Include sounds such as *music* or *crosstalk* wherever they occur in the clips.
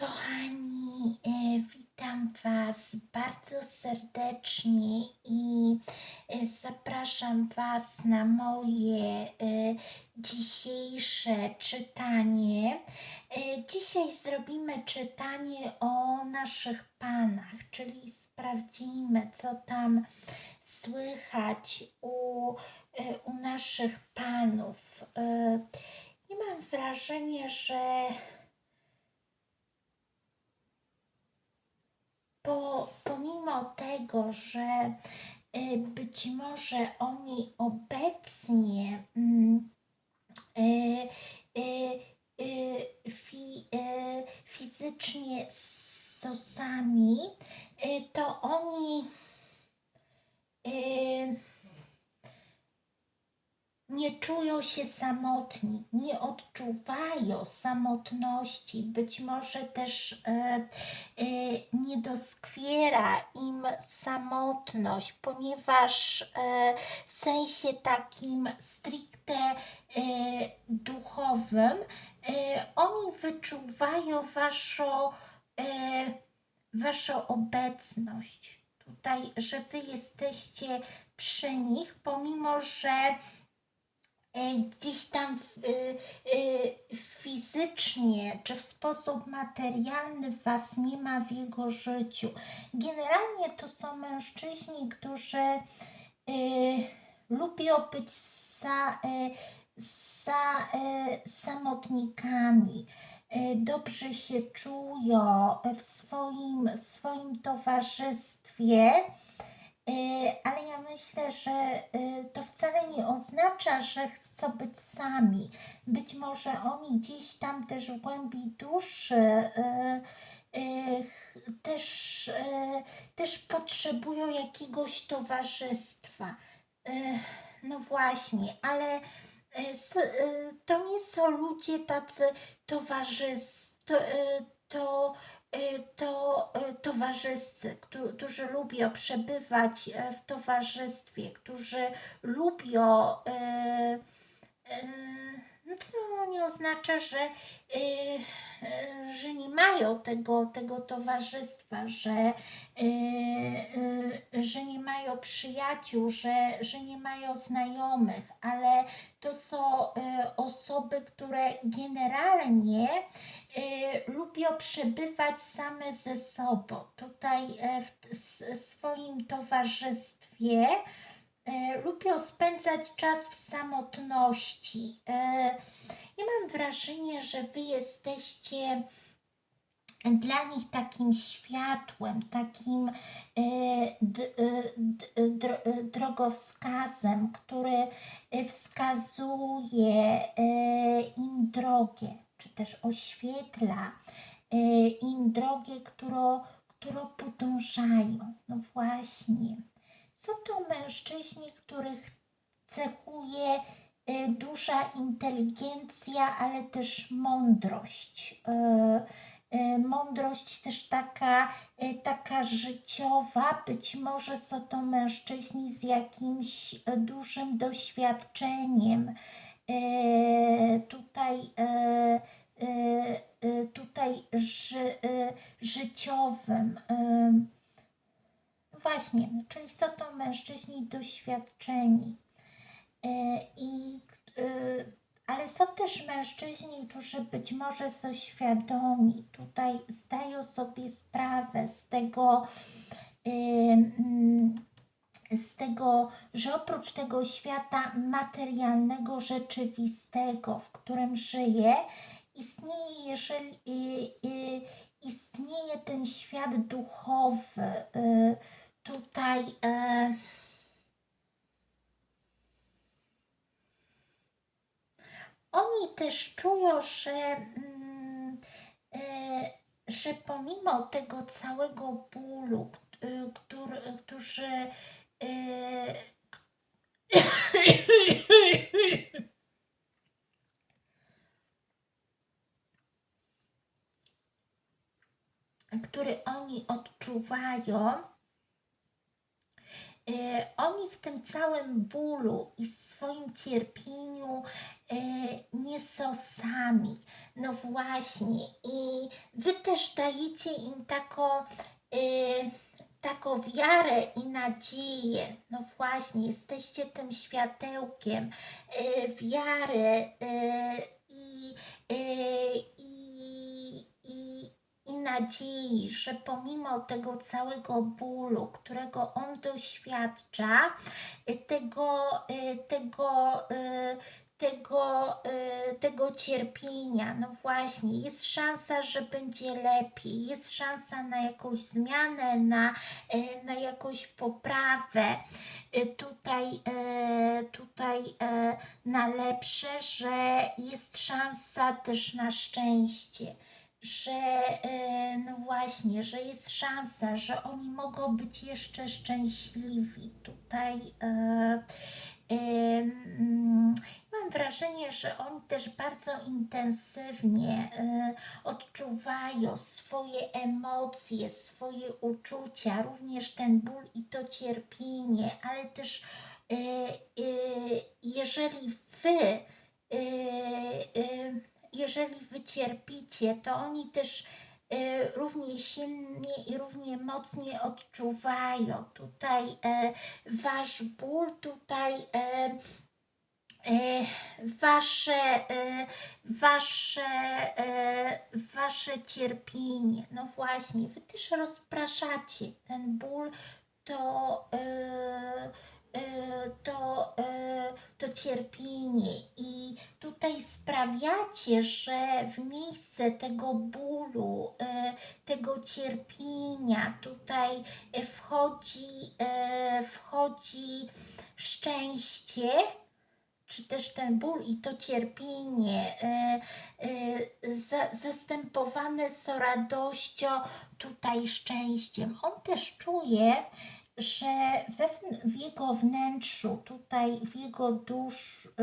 Kochani, e, witam Was bardzo serdecznie i e, zapraszam Was na moje e, dzisiejsze czytanie. Dzisiaj zrobimy czytanie o naszych panach, czyli sprawdzimy, co tam słychać u, u naszych panów. Mam wrażenie, że po, pomimo tego, że y, być może oni obecnie mm, y, y, fi, fizycznie są sami, y, to oni nie czują się samotni, nie odczuwają samotności, być może też e, e, nie doskwiera im samotność, ponieważ e, w sensie takim stricte e, duchowym e, oni wyczuwają waszą, e, waszą obecność. Tutaj, że wy jesteście przy nich, pomimo że gdzieś tam y, y, fizycznie czy w sposób materialny Was nie ma w jego życiu. Generalnie to są mężczyźni, którzy lubią być samotnikami. Dobrze się czują w swoim, w swoim towarzystwie. Y, Ale ja myślę, że y, to wcale nie oznacza, że chcą być sami. Być może oni gdzieś tam też w głębi duszy ch- też, też potrzebują jakiegoś towarzystwa. No właśnie, ale to nie są ludzie tacy towarzyscy. To, to to y, towarzyscy, któ- którzy lubią przebywać e, w towarzystwie, którzy lubią, y, y, no to nie oznacza, że, y, y, że nie mają tego, tego towarzystwa, że, y, y, że nie mają przyjaciół, że, że nie mają znajomych, ale to są y, osoby, które generalnie y, lubią przebywać same ze sobą. Tutaj e, w t- s- swoim towarzystwie lubią spędzać czas w samotności. E, ja mam wrażenie, że wy jesteście dla nich takim światłem, takim e, e, e, e, drogowskazem, który e, wskazuje e, im drogę, czy też oświetla e, im drogę, którą, którą podążają. No właśnie. Są to mężczyźni, których cechuje e, duża inteligencja, ale też mądrość. E, e, Mądrość też taka, taka życiowa. Być może są to mężczyźni z jakimś dużym doświadczeniem. Tutaj, tutaj ży, życiowym. Właśnie, czyli są to mężczyźni doświadczeni. E, I, e, ale są też mężczyźni, którzy być może są świadomi, tutaj zdają sobie sprawę z tego, e, mm, z tego, że oprócz tego świata materialnego, rzeczywistego, w którym żyje, istnieje, jeżeli, istnieje ten świat duchowy. e, Tutaj e, oni też czują, że, mm, e, że pomimo tego całego bólu, y, który, którzy e, *coughs* który oni odczuwają, e, oni w tym całym bólu i swoim cierpieniu e, nie są sami. No właśnie, i wy też dajecie im taką, e, taką wiarę i nadzieję. No właśnie, jesteście tym światełkiem e, wiary e, e, i, i, nadziei, że pomimo tego całego bólu, którego on doświadcza, e, tego, e, tego, e, tego, tego cierpienia, no właśnie, jest szansa, że będzie lepiej, jest szansa na jakąś zmianę, na, na jakąś poprawę. Tutaj, tutaj na lepsze, że jest szansa też na szczęście, że e, no właśnie, że jest szansa, że oni mogą być jeszcze szczęśliwi. Tutaj e, e, mm, mam wrażenie, że oni też bardzo intensywnie odczuwają swoje emocje, swoje uczucia, również ten ból i to cierpienie, ale też jeżeli wy, jeżeli wy cierpicie, to oni też e, równie silnie i równie mocnie odczuwają tutaj e, wasz ból, tutaj e, wasze, wasze, wasze cierpienie. No właśnie, wy też rozpraszacie ten ból, to, to, e, to cierpienie i tutaj sprawiacie, że w miejsce tego bólu, e, tego cierpienia tutaj e, wchodzi, e, wchodzi szczęście, czy też ten ból i to cierpienie e, e, za, zastępowane są radością, tutaj szczęściem. On też czuje, że we, w jego wnętrzu, tutaj w jego dusz, y,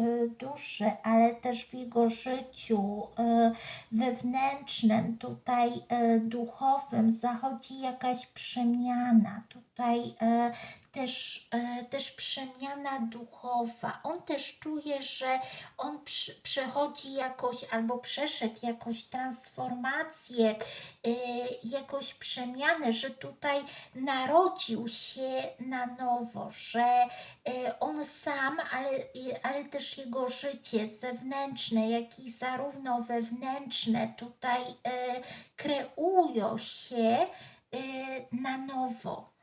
y, duszy, ale też w jego życiu y, wewnętrznym, tutaj y, duchowym zachodzi jakaś przemiana. Tutaj y, też, e, też przemiana duchowa. On też czuje, że on przechodzi jakoś albo przeszedł jakąś transformację, e, jakąś przemianę, że tutaj narodził się na nowo, że e, on sam, ale, ale też jego życie zewnętrzne, jak i zarówno wewnętrzne tutaj kreują się na nowo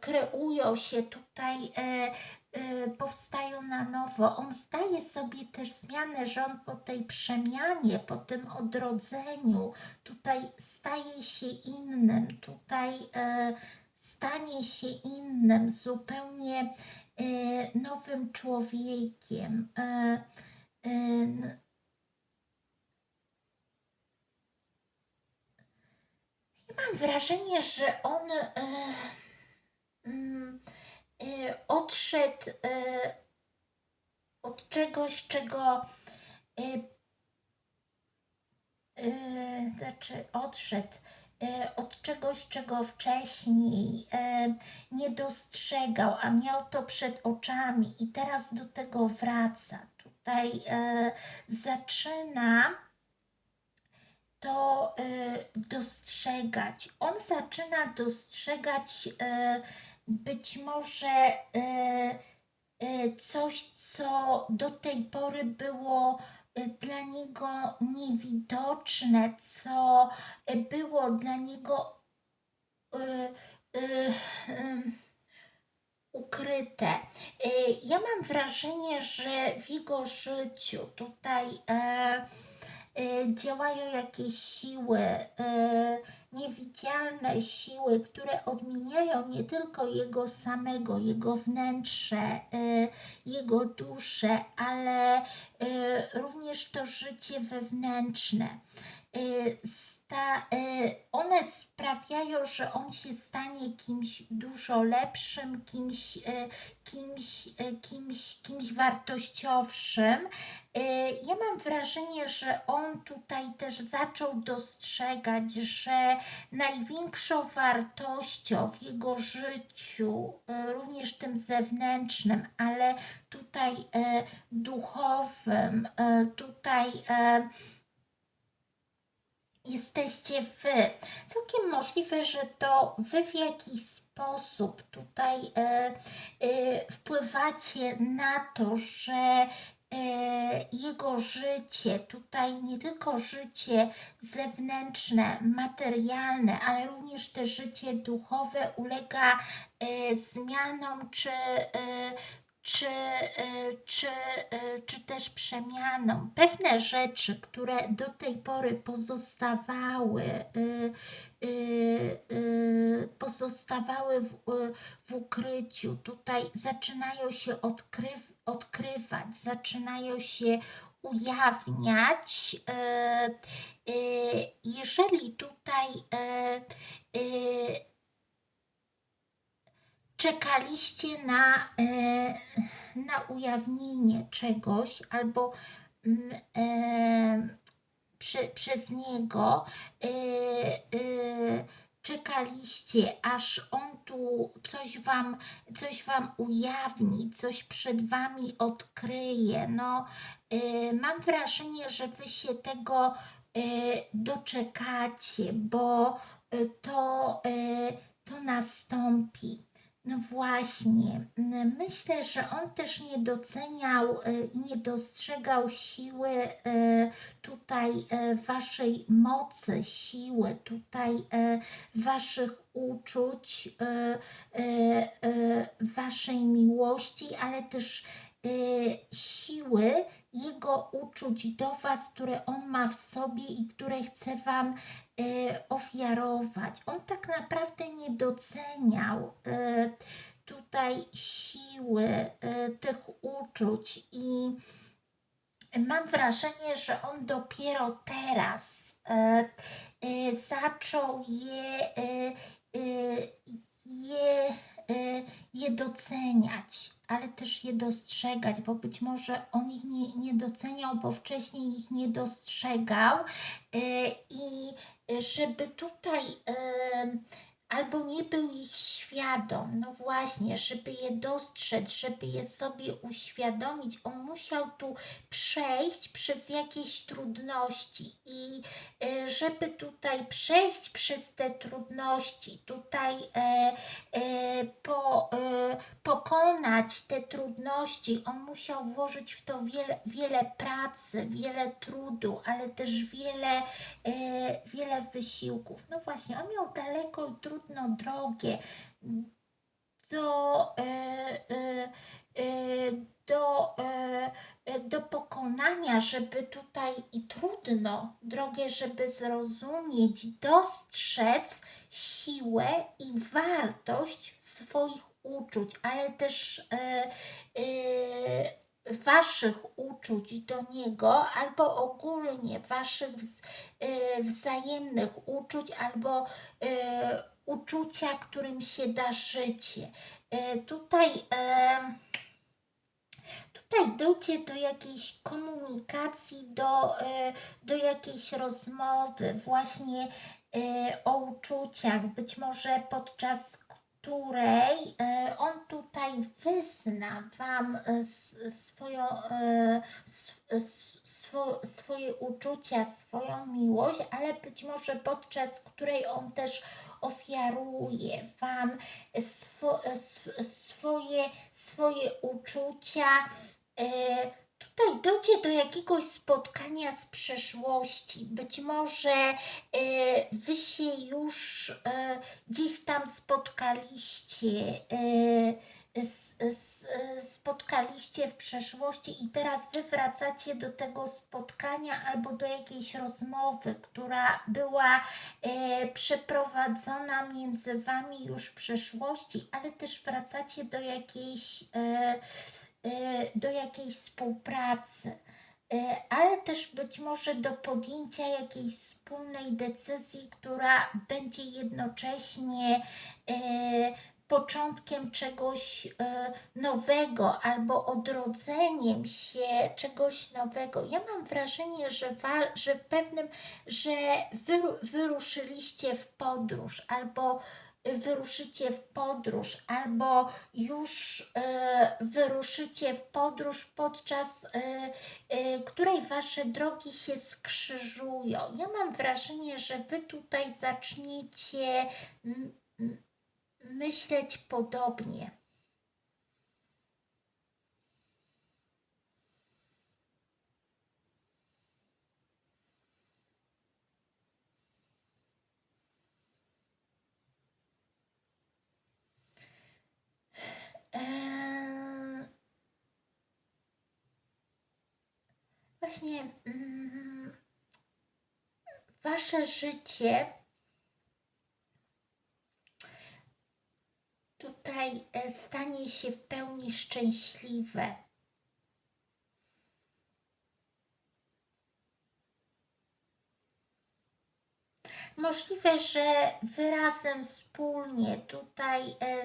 kreują się tutaj, y, y, powstają na nowo. On zdaje sobie też zmianę, że on po tej przemianie, po tym odrodzeniu, tutaj staje się innym, tutaj y, stanie się innym, zupełnie y, nowym człowiekiem. Y, y, Mam wrażenie, że on odszedł e, od czegoś, czego e, znaczy odszedł od czegoś, czego wcześniej nie dostrzegał, a miał to przed oczami i teraz do tego wraca. Tutaj zaczyna to y, dostrzegać. On zaczyna dostrzegać y, być może y, y, coś, co do tej pory było y, dla niego niewidoczne, co było dla niego ukryte. Ja mam wrażenie, że w jego życiu tutaj e, działają jakieś siły, niewidzialne siły, które odmieniają nie tylko jego samego, jego wnętrze, y, jego duszę, ale y, również to życie wewnętrzne. Y, sta, y, one sprawiają, że on się stanie kimś dużo lepszym, kimś, y, kimś, y, kimś, kimś wartościowszym. Ja mam wrażenie, że on tutaj też zaczął dostrzegać, że największą wartością w jego życiu, również tym zewnętrznym, ale tutaj duchowym, tutaj jesteście wy. Całkiem możliwe, że to wy w jakiś sposób tutaj e, e, wpływacie na to, że e, jego życie, tutaj nie tylko życie zewnętrzne, materialne, ale również te życie duchowe ulega e, zmianom czy, e, czy, e, czy, e, czy też przemianom. Pewne rzeczy, które do tej pory pozostawały, e, pozostawały w, w ukryciu, tutaj zaczynają się odkryw, odkrywać, zaczynają się ujawniać. Jeżeli tutaj czekaliście na, e, na ujawnienie czegoś albo mm, e, prze, przez niego e, czekaliście, aż on tu coś wam, coś wam ujawni, coś przed wami odkryje. No, mam wrażenie, że wy się tego doczekacie, bo to, to nastąpi. No właśnie, myślę, że on też nie doceniał e, i nie dostrzegał siły e, tutaj e, waszej mocy, siły tutaj waszych uczuć, waszej miłości, ale też siły jego uczuć do was, które on ma w sobie i które chce wam e, ofiarować. On tak naprawdę nie doceniał e, tutaj siły e, tych uczuć i mam wrażenie, że on dopiero teraz e, e, zaczął je, e, e, je, e, je doceniać, ale też je dostrzegać, bo być może on ich nie, nie doceniał, bo wcześniej ich nie dostrzegał. E, i żeby tutaj albo nie był ich świadom, no właśnie, żeby je dostrzec, żeby je sobie uświadomić, on musiał tu przejść przez jakieś trudności i e, żeby tutaj przejść przez te trudności, tutaj e, e, po, e, pokonać te trudności, on musiał włożyć w to wiele, wiele pracy, wiele trudu, ale też wiele, e, wiele wysiłków. No właśnie, on miał daleko i trudną drogę do, e, e, e, do, do pokonania, żeby tutaj i trudno drogę, żeby zrozumieć, dostrzec siłę i wartość swoich uczuć, ale też waszych uczuć do niego, albo ogólnie waszych wz, wzajemnych uczuć, albo uczucia, którym się darzycie. E, tutaj, e, tutaj dojdzie do jakiejś komunikacji, do, e, do jakiejś rozmowy, właśnie o uczuciach, być może podczas której on tutaj wyzna Wam swoją, sw- sw- swo, swoje uczucia, swoją miłość, ale być może podczas której on też ofiaruje Wam sw, swoje, swoje uczucia. E, Tutaj dojdzie do jakiegoś spotkania z przeszłości. Być może e, Wy się już e, gdzieś tam spotkaliście, e, spotkaliście w przeszłości i teraz wy wracacie do tego spotkania albo do jakiejś rozmowy, która była e, przeprowadzona między wami już w przeszłości, ale też wracacie do jakiejś, e, e, do jakiejś współpracy. E, Ale też być może do podjęcia jakiejś wspólnej decyzji, która będzie jednocześnie e, początkiem czegoś e, nowego albo odrodzeniem się czegoś nowego. Ja mam wrażenie, że, że w pewnym, że wyru- wyruszyliście w podróż albo wyruszycie w podróż, albo już e, wyruszycie w podróż, podczas e, której wasze drogi się skrzyżują. Ja mam wrażenie, że wy tutaj zaczniecie myśleć podobnie. Właśnie mm, wasze życie tutaj e, stanie się w pełni szczęśliwe. Możliwe, że wy razem wspólnie tutaj e,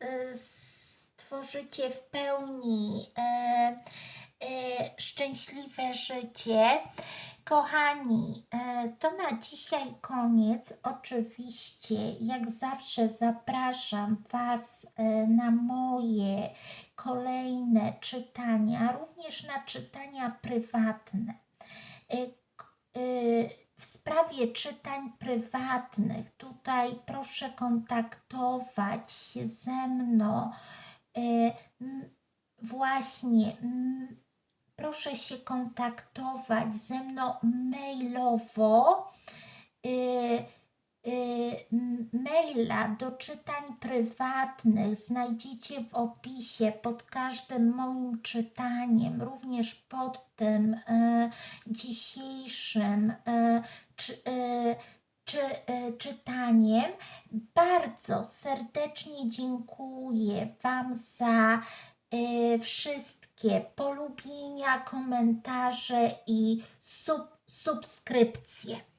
e, stworzycie w pełni szczęśliwe życie. Kochani, e, to na dzisiaj koniec. Oczywiście, jak zawsze, zapraszam Was e, na moje kolejne czytania, również na czytania prywatne. E, W sprawie czytań prywatnych, tutaj proszę kontaktować się ze mną. Właśnie, proszę się kontaktować ze mną mailowo. Y, y, m- maila do czytań prywatnych znajdziecie w opisie pod każdym moim czytaniem, również pod tym y, dzisiejszym y, czy, y, czy, y, czytaniem. Bardzo serdecznie dziękuję Wam za y, wszystkie polubienia, komentarze i sub, subskrypcje.